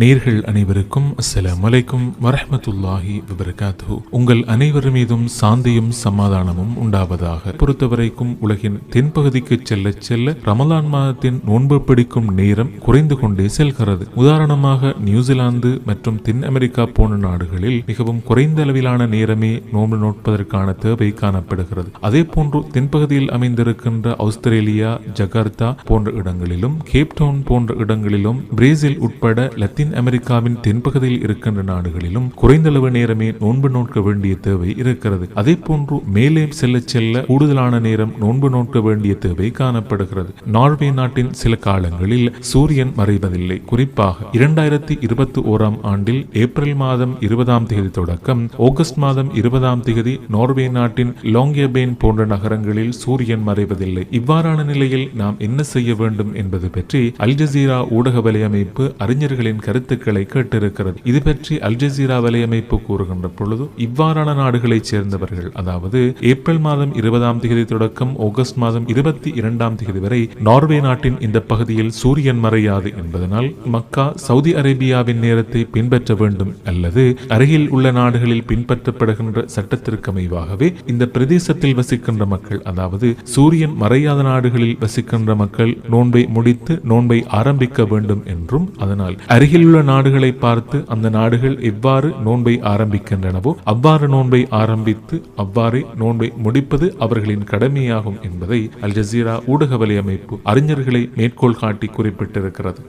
நேர்கள் அனைவருக்கும் அஸ்ஸலாமு வலைக்கும் வரஹ்மத்துல்லாஹி விபரகாத்து உங்கள் அனைவர் மீதும் சாந்தியும் சமாதானமும் உண்டாவதாக. பொறுத்தவரைக்கும் உலகின் தென்பகுதிக்கு செல்ல செல்ல ரமலான் மாதத்தின் நோன்பு பிடிக்கும் நேரம் குறைந்து கொண்டே செல்கிறது. உதாரணமாக நியூசிலாந்து மற்றும் தென் அமெரிக்கா போன்ற நாடுகளில் மிகவும் குறைந்த அளவிலான நேரமே நோன்பு நோட்பதற்கான தேவை காணப்படுகிறது. அதே போன்று தென்பகுதியில் அமைந்திருக்கின்ற ஆஸ்திரேலியா ஜகார்த்தா போன்ற இடங்களிலும் கேப்டவுன் போன்ற இடங்களிலும் பிரேசில் உட்பட லத்தீன் அமெரிக்காவின் தென்பகுதியில் இருக்கின்ற நாடுகளிலும் குறைந்தளவு நேரமே நோன்பு நோக்க வேண்டிய தேவை இருக்கிறது. அதே போன்று மேலே செல்ல செல்ல கூடுதலான நேரம் நோன்பு நோக்க வேண்டிய தேவை காணப்படுகிறது. நார்வே நாட்டின் சில காலங்களில் சூரியன் மறைவதில்லை. குறிப்பாக இரண்டாயிரத்தி இருபத்தி ஓராம் ஆண்டில் ஏப்ரல் மாதம் இருபதாம் தேதி தொடக்கம் ஆகஸ்ட் மாதம் இருபதாம் தேதி நார்வே நாட்டின் லோங்கியபேன் போன்ற நகரங்களில் சூரியன் மறைவதில்லை. இவ்வாறான நிலையில் நாம் என்ன செய்ய வேண்டும் என்பது பற்றி அல் ஜசீரா ஊடக வலையமைப்பு அறிஞர்களின் கருத்துக்களை கேட்டிருக்கிறது. இது பற்றி அல் ஜசீரா வலையமைப்பு கூறுகின்ற பொழுது இவ்வாறான நாடுகளைச் சேர்ந்தவர்கள் அதாவது ஏப்ரல் மாதம் இருபதாம் தேதி தொடக்கம் ஆகஸ்ட் மாதம் இருபத்தி இரண்டாம் தேதி வரை நார்வே நாட்டின் இந்த பகுதியில் சூரியன் மறையாது என்பதனால் மக்கா சவுதி அரேபியாவின் நேரத்தை பின்பற்ற வேண்டும் அல்லது அருகில் உள்ள நாடுகளில் பின்பற்றப்படுகின்ற சட்டத்திற்கு அமைவாகவே இந்த பிரதேசத்தில் வசிக்கின்ற மக்கள் அதாவது சூரியன் மறையாத நாடுகளில் வசிக்கின்ற மக்கள் நோன்பை முடித்து நோன்பை ஆரம்பிக்க வேண்டும் என்றும் அதனால் அருகில் அருகிலுள்ள நாடுகளை பார்த்து அந்த நாடுகள் எவ்வாறு நோன்பை ஆரம்பிக்கின்றனவோ அவ்வாறு நோன்பை ஆரம்பித்து அவ்வாறே நோன்பை முடிப்பது அவர்களின் கடமையாகும் என்பதை அல் ஜசீரா ஊடக வலையமைப்பு அறிஞர்களை மேற்கோள் காட்டி குறிப்பிட்டிருக்கிறது.